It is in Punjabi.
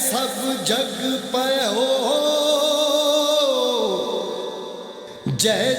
ਸਭ ਜਗ ਪਇਓ। ਜੈ